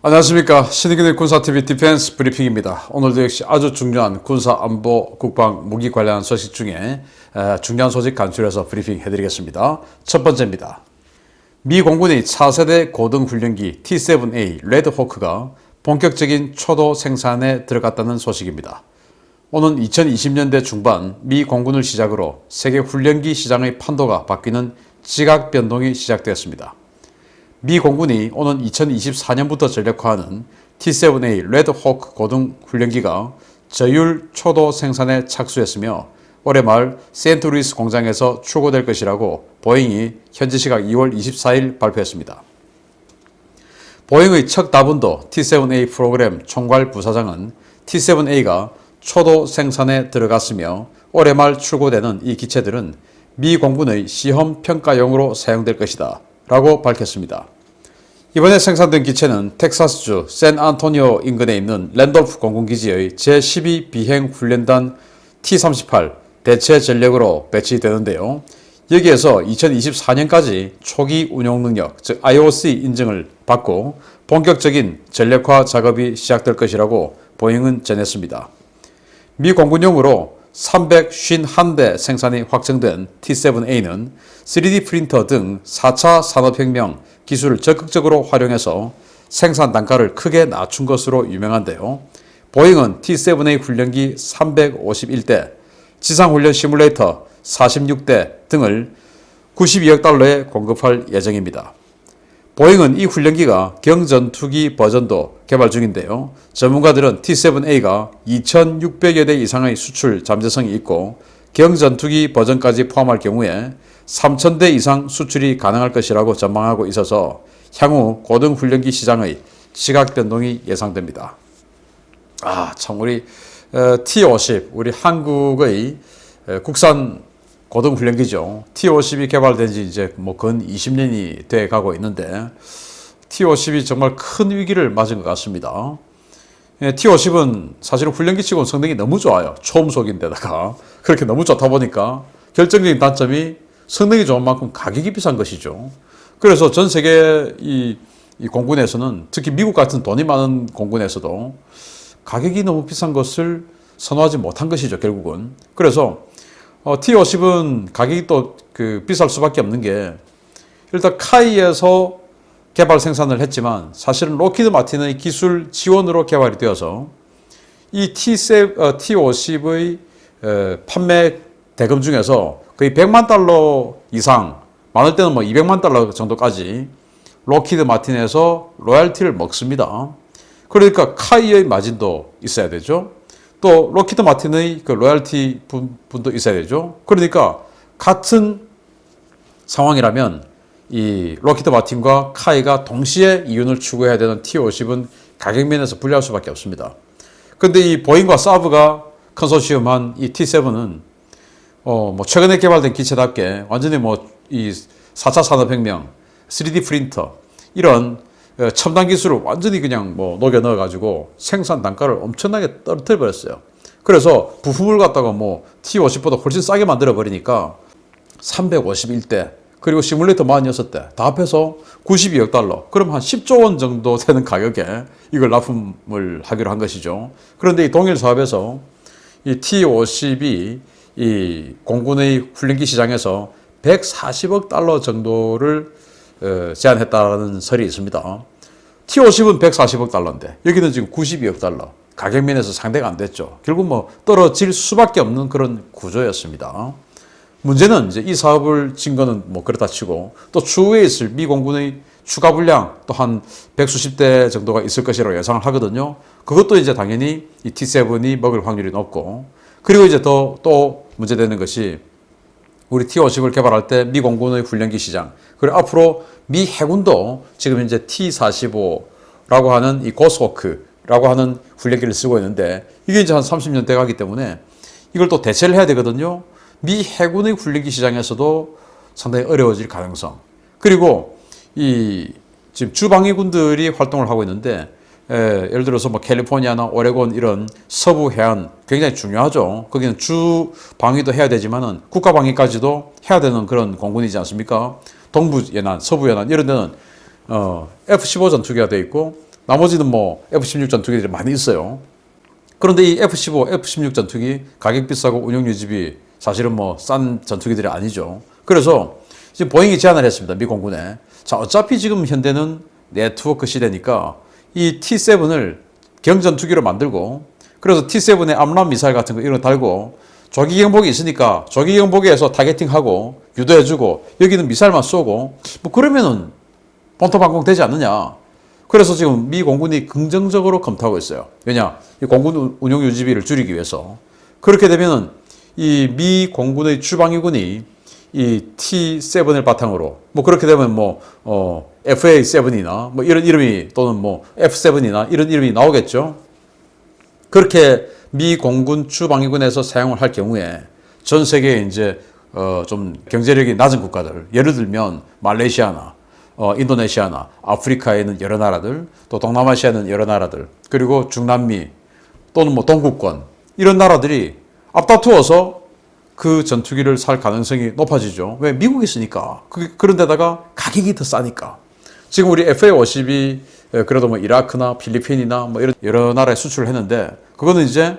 안녕하십니까 신의균의 군사TV 디펜스 브리핑입니다. 오늘도 역시 아주 중요한 군사 안보 국방 무기 관련 소식 중에 에, 중요한 소식 간추려서 브리핑 해드리겠습니다. 첫 번째입니다. 미 공군의 차세대 고등 훈련기 T-7A 레드호크가 본격적인 초도 생산에 들어갔다는 소식입니다. 오는 2020년대 중반 미 공군을 시작으로 세계 훈련기 시장의 판도가 바뀌는 지각 변동이 시작되었습니다. 미 공군이 오는 2024년부터 전력화하는 T-7A 레드호크 고등 훈련기가 저율 초도 생산에 착수했으며 올해 말 센트루이스 공장에서 출고될 것이라고 보잉이 현지 시각 2월 24일 발표했습니다. 보잉의 척 다분도 T-7A 프로그램 총괄 부사장은 T-7A가 초도 생산에 들어갔으며 올해 말 출고되는 이 기체들은 미 공군의 시험 평가용으로 사용될 것이다. 라고 밝혔습니다. 이번에 생산된 기체는 텍사스주 샌안토니오 인근에 있는 랜돌프 공군기지의 제12 비행 훈련단 T-38 대체 전력으로 배치되는데요. 여기에서 2024년까지 초기 운용 능력, 즉 IOC 인증을 받고 본격적인 전력화 작업이 시작될 것이라고 보잉은 전했습니다. 미 공군용으로 351대 생산이 확정된 T-7A는 3D 프린터 등 4차 산업혁명 기술을 적극적으로 활용해서 생산 단가를 크게 낮춘 것으로 유명한데요. 보잉은 T-7A 훈련기 351대, 지상훈련 시뮬레이터 46대 등을 92억 달러에 공급할 예정입니다. 보잉은 이 훈련기가 경전투기 버전도 개발 중인데요. 전문가들은 T-7A가 2,600여 대 이상의 수출 잠재성이 있고 경전투기 버전까지 포함할 경우에 3,000대 이상 수출이 가능할 것이라고 전망하고 있어서 향후 고등 훈련기 시장의 시각 변동이 예상됩니다. 아, 참 우리 어, T-50 우리 한국의 에, 국산 고등 훈련기죠. T-50이 개발된 지 이제 뭐 근 20년이 돼 가고 있는데 T-50이 정말 큰 위기를 맞은 것 같습니다. 예, T-50은 사실은 훈련기 치고는 성능이 너무 좋아요. 초음속인데다가 그렇게 너무 좋다 보니까 결정적인 단점이 성능이 좋은 만큼 가격이 비싼 것이죠. 그래서 전 세계 이, 이 공군에서는 특히 미국 같은 돈이 많은 공군에서도 가격이 너무 비싼 것을 선호하지 못한 것이죠, 결국은. 그래서 어, T50은 가격이 또 그 비쌀 수밖에 없는 게 일단 카이에서 개발 생산을 했지만 사실은 로키드 마틴의 기술 지원으로 개발이 되어서 이 T7, 어, T50의 에, 판매 대금 중에서 거의 100만 달러 이상, 많을 때는 뭐 200만 달러 정도까지 로키드 마틴에서 로얄티를 먹습니다. 그러니까 카이의 마진도 있어야 되죠. 또 로키드 마틴의 그 로얄티 분, 분도 있어야 되죠. 그러니까 같은 상황이라면 이 로키드 마틴과 카이가 동시에 이윤을 추구해야 되는 T50은 가격 면에서 불리할 수밖에 없습니다. 근데 이 보잉과 사브가 컨소시엄한 이 T7은 어, 뭐 최근에 개발된 기체답게 완전히 뭐 이 4차 산업혁명, 3D 프린터 이런 어, 첨단 기술을 완전히 그냥 뭐 녹여 넣어 가지고 생산 단가를 엄청나게 떨어뜨려 버렸어요. 그래서 부품을 갖다가 뭐 T50보다 훨씬 싸게 만들어 버리니까 351대 그리고 시뮬레이터 46대 다 합해서 92억 달러 그럼 한 10조 원 정도 되는 가격에 이걸 납품을 하기로 한 것이죠. 그런데 이 동일 사업에서 이 T50이 이 공군의 훈련기 시장에서 140억 달러 정도를 어, 제안했다는 설이 있습니다. T50은 140억 달러인데 여기는 지금 92억 달러. 가격 면에서 상대가 안 됐죠. 결국 뭐 떨어질 수밖에 없는 그런 구조였습니다. 문제는 이제 이 사업을 진 거는 뭐 그렇다 치고 또 추후에 있을 미 공군의 추가 분량 또 한 백수십 대 정도가 있을 것이라고 예상을 하거든요. 그것도 이제 당연히 이 T7이 먹을 확률이 높고 그리고 이제 더 또 문제되는 것이 우리 T50을 개발할 때 미 공군의 훈련기 시장 그리고 앞으로 미 해군도 지금 이제 T45라고 하는 이 고스워크라고 하는 훈련기를 쓰고 있는데 이게 이제 한 30년 돼 가기 때문에 이걸 또 대체를 해야 되거든요. 미 해군의 훈련기 시장에서도 상당히 어려워질 가능성. 그리고 이 지금 주방위군들이 활동을 하고 있는데 에, 예를 들어서 뭐 캘리포니아나 오레곤 이런 서부 해안 굉장히 중요하죠. 거기는 주 방위도 해야 되지만은 국가 방위까지도 해야 되는 그런 공군이지 않습니까? 동부 연안, 서부 연안 이런 데는 어, F-15 전투기가 돼 있고 나머지는 뭐 F-16 전투기들이 많이 있어요. 그런데 이 F-15, F-16 전투기 가격 비싸고 운용 유지비 사실은 뭐 싼 전투기들이 아니죠. 그래서 지금 보잉이 제안을 했습니다. 미 공군에. 자, 어차피 지금 현대는 네트워크 시대니까 이 T7을 경전투기로 만들고 그래서 T7에 암람 미사일 같은 거 이런 거 달고 조기 경보기 있으니까 조기 경보기에서 타겟팅하고 유도해주고 여기는 미사일만 쏘고 뭐 그러면은 본토 방공 되지 않느냐. 그래서 지금 미 공군이 긍정적으로 검토하고 있어요. 왜냐? 이 공군 운용 유지비를 줄이기 위해서. 그렇게 되면은 이 미 공군의 주방위군이 이 T7을 바탕으로 뭐 그렇게 되면 뭐 어, FA7이나 뭐 이런 이름이 또는 뭐 F7이나 이런 이름이 나오겠죠. 그렇게 미 공군 주방위군에서 사용을 할 경우에 전 세계에 이제 어, 좀 경제력이 낮은 국가들 예를 들면 말레이시아나 어, 인도네시아나 아프리카에 있는 여러 나라들 또 동남아시아는 여러 나라들 그리고 중남미 또는 뭐 동구권 이런 나라들이 앞다투어서 그 전투기를 살 가능성이 높아지죠. 왜? 미국이 있으니까. 그, 그런데다가 가격이 더 싸니까. 지금 우리 FA-50이 그래도 뭐 이라크나 필리핀이나 뭐 이런 여러 나라에 수출을 했는데 그거는 이제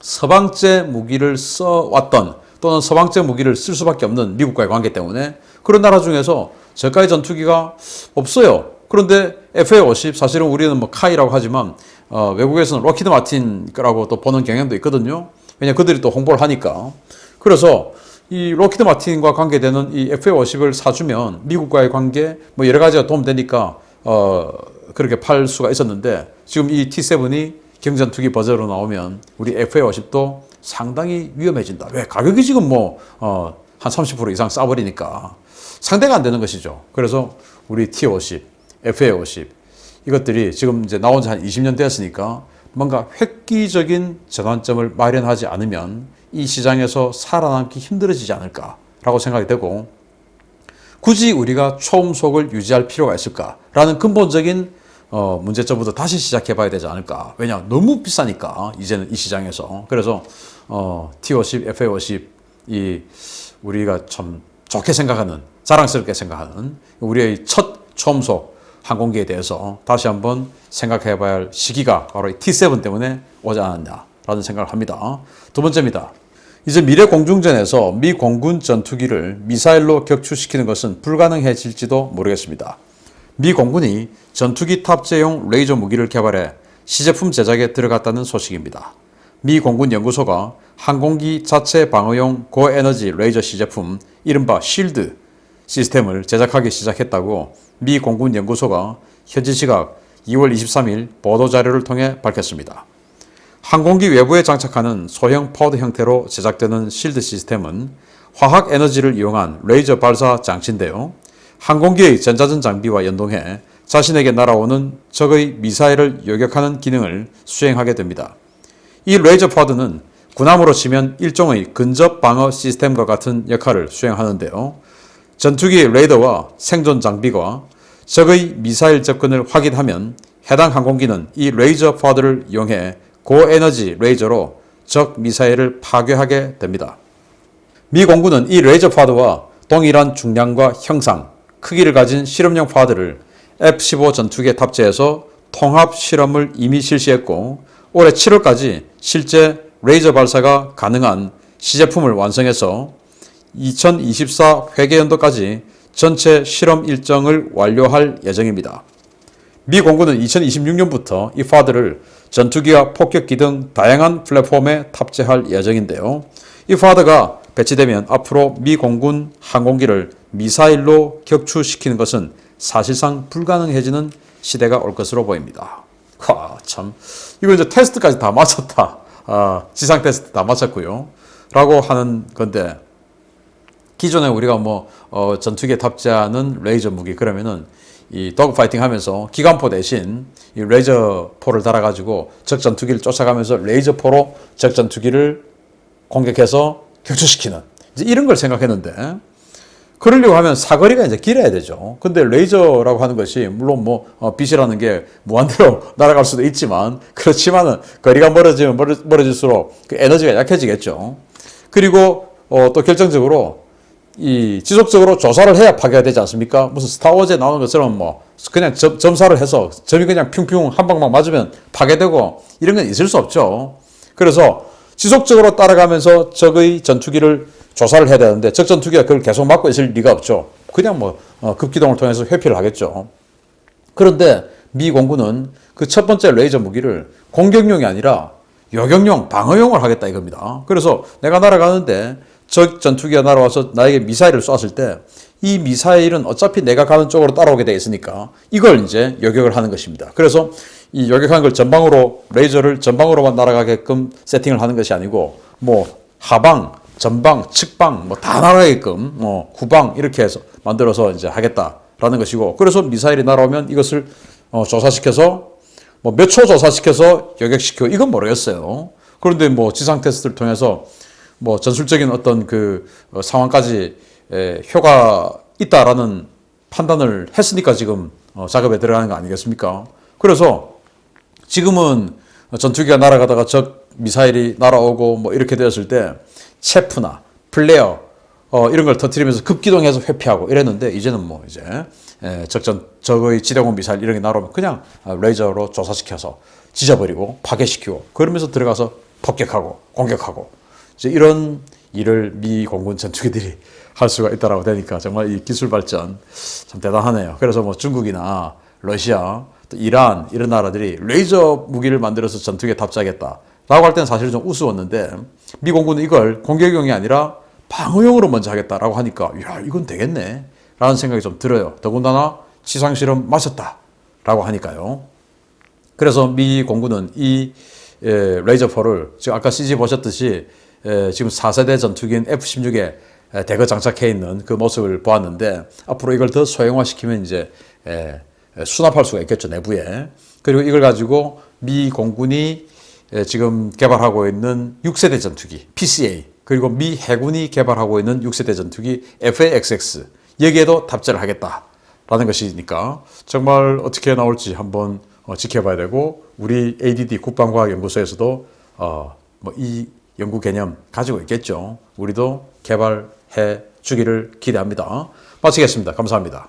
서방제 무기를 써왔던 또는 서방제 무기를 쓸 수밖에 없는 미국과의 관계 때문에 그런 나라 중에서 저가의 전투기가 없어요. 그런데 FA-50 사실은 우리는 뭐 카이라고 하지만 어, 외국에서는 로키드 마틴이라고 또 보는 경향도 있거든요. 왜냐 그들이 또 홍보를 하니까. 그래서 이 로키드 마틴과 관계되는 이 FA-50을 사주면 미국과의 관계 뭐 여러 가지가 도움되니까 어 그렇게 팔 수가 있었는데 지금 이 T7이 경전 투기 버전으로 나오면 우리 FA-50도 상당히 위험해진다. 왜 가격이 지금 뭐어한 30% 이상 싸버리니까 상대가 안 되는 것이죠. 그래서 우리 T50, FA-50 이것들이 지금 이제 나온 지 한 20년 되었으니까 뭔가 획기적인 전환점을 마련하지 않으면 이 시장에서 살아남기 힘들어지지 않을까라고 생각이 되고 굳이 우리가 초음속을 유지할 필요가 있을까라는 근본적인 어, 문제점부터 다시 시작해 봐야 되지 않을까. 왜냐, 너무 비싸니까, 이제는 이 시장에서. 그래서, 어, T50, FA50, 이, 우리가 참 좋게 생각하는, 자랑스럽게 생각하는, 우리의 첫 초음속 항공기에 대해서 다시 한번 생각해 봐야 할 시기가 바로 이 T7 때문에 오지 않았냐라는 생각을 합니다. 두 번째입니다. 이제 미래 공중전에서 미 공군 전투기를 미사일로 격추시키는 것은 불가능해질지도 모르겠습니다. 미 공군이 전투기 탑재용 레이저 무기를 개발해 시제품 제작에 들어갔다는 소식입니다. 미 공군 연구소가 항공기 자체 방어용 고에너지 레이저 시제품 이른바 실드 시스템을 제작하기 시작했다고 미 공군 연구소가 현지 시각 2월 23일 보도 자료를 통해 밝혔습니다. 항공기 외부에 장착하는 소형 포드 형태로 제작되는 실드 시스템은 화학 에너지를 이용한 레이저 발사 장치인데요. 항공기의 전자전 장비와 연동해 자신에게 날아오는 적의 미사일을 요격하는 기능을 수행하게 됩니다. 이 레이저 포드는 군함으로 치면 일종의 근접 방어 시스템과 같은 역할을 수행하는데요. 전투기 레이더와 생존 장비가 적의 미사일 접근을 확인하면 해당 항공기는 이 레이저 포드를 이용해 고에너지 레이저로 적 미사일을 파괴하게 됩니다. 미 공군은 이 레이저 파드와 동일한 중량과 형상, 크기를 가진 실험용 파드를 F-15 전투기에 탑재해서 통합 실험을 이미 실시했고 올해 7월까지 실제 레이저 발사가 가능한 시제품을 완성해서 2024 회계연도까지 전체 실험 일정을 완료할 예정입니다. 미 공군은 2026년부터 이 파드를 전투기와 폭격기 등 다양한 플랫폼에 탑재할 예정인데요. 이 파드가 배치되면 앞으로 미 공군 항공기를 미사일로 격추시키는 것은 사실상 불가능해지는 시대가 올 것으로 보입니다. 와, 참. 이거 이제 테스트까지 다 마쳤다. 아, 지상 테스트 다 마쳤고요. 라고 하는 건데, 기존에 우리가 뭐, 어, 전투기에 탑재하는 레이저 무기, 그러면은 이 도그 파이팅 하면서 기관포 대신 이 레이저 포를 달아가지고 적 전투기를 쫓아가면서 레이저 포로 적 전투기를 공격해서 격추시키는 이제 이런 걸 생각했는데 그러려고 하면 사거리가 이제 길어야 되죠. 근데 레이저라고 하는 것이 물론 뭐 어, 빛이라는 게 무한대로 날아갈 수도 있지만 그렇지만은 거리가 멀어지면 멀어질수록 그 에너지가 약해지겠죠. 그리고 어, 또 결정적으로 이 지속적으로 조사를 해야 파괴가 되지 않습니까? 무슨 스타워즈에 나오는 것처럼 뭐 그냥 점, 점사를 해서 점이 그냥 핑핑 한 방만 맞으면 파괴되고 이런 건 있을 수 없죠. 그래서 지속적으로 따라가면서 적의 전투기를 조사를 해야 되는데 적 전투기가 그걸 계속 막고 있을 리가 없죠. 그냥 뭐 어, 급기동을 통해서 회피를 하겠죠. 그런데 미 공군은 그 첫 번째 레이저 무기를 공격용이 아니라 요격용, 방어용을 하겠다 이겁니다. 그래서 내가 날아가는데 적 전투기가 날아와서 나에게 미사일을 쐈을 때 이 미사일은 어차피 내가 가는 쪽으로 따라오게 돼 있으니까 이걸 이제 요격을 하는 것입니다. 그래서 이 요격하는 걸 전방으로 레이저를 전방으로만 날아가게끔 세팅을 하는 것이 아니고 뭐 하방, 전방, 측방 뭐 다 날아가게끔 뭐 후방 이렇게 해서 만들어서 이제 하겠다라는 것이고 그래서 미사일이 날아오면 이것을 어, 조사시켜서 뭐 몇 초 조사시켜서 요격시켜 이건 모르겠어요. 그런데 뭐 지상 테스트를 통해서 뭐 전술적인 어떤 그 어, 상황까지 에, 효과 있다라는 판단을 했으니까 지금 어, 작업에 들어가는 거 아니겠습니까? 그래서 지금은 전투기가 날아가다가 적 미사일이 날아오고 뭐 이렇게 되었을 때 체프나 플레어 어, 이런 걸 터트리면서 급기동해서 회피하고 이랬는데 이제는 뭐 이제 에, 적전 적의 지대공 미사일 이런 게 날아오면 그냥 아, 레이저로 조사시켜서 지져버리고 파괴시키고 그러면서 들어가서 폭격하고 공격하고 이런 일을 미 공군 전투기들이 할 수가 있다라고 되니까 정말 이 기술 발전 참 대단하네요. 그래서 뭐 중국이나 러시아, 또 이란 이런 나라들이 레이저 무기를 만들어서 전투기에 탑재하겠다라고 할 때는 사실 좀 우스웠는데 미 공군은 이걸 공격용이 아니라 방어용으로 먼저 하겠다라고 하니까 야 이건 되겠네 라는 생각이 좀 들어요. 더군다나 지상 실험 마쳤다라고 하니까요. 그래서 미 공군은 이 에, 레이저포를 지금 아까 CG 보셨듯이 에, 지금 4세대 전투기인 F-16에 에, 대거 장착해 있는 그 모습을 보았는데 앞으로 이걸 더 소형화시키면 이제 수납할 수가 있겠죠 내부에. 그리고 이걸 가지고 미 공군이 에, 지금 개발하고 있는 6세대 전투기 PCA 그리고 미 해군이 개발하고 있는 6세대 전투기 FAXX 여기에도 탑재를 하겠다라는 것이니까 정말 어떻게 나올지 한번 어, 지켜봐야 되고 우리 ADD 국방과학연구소에서도 어, 뭐이 연구 개념 가지고 있겠죠. 우리도 개발해 주기를 기대합니다. 마치겠습니다. 감사합니다.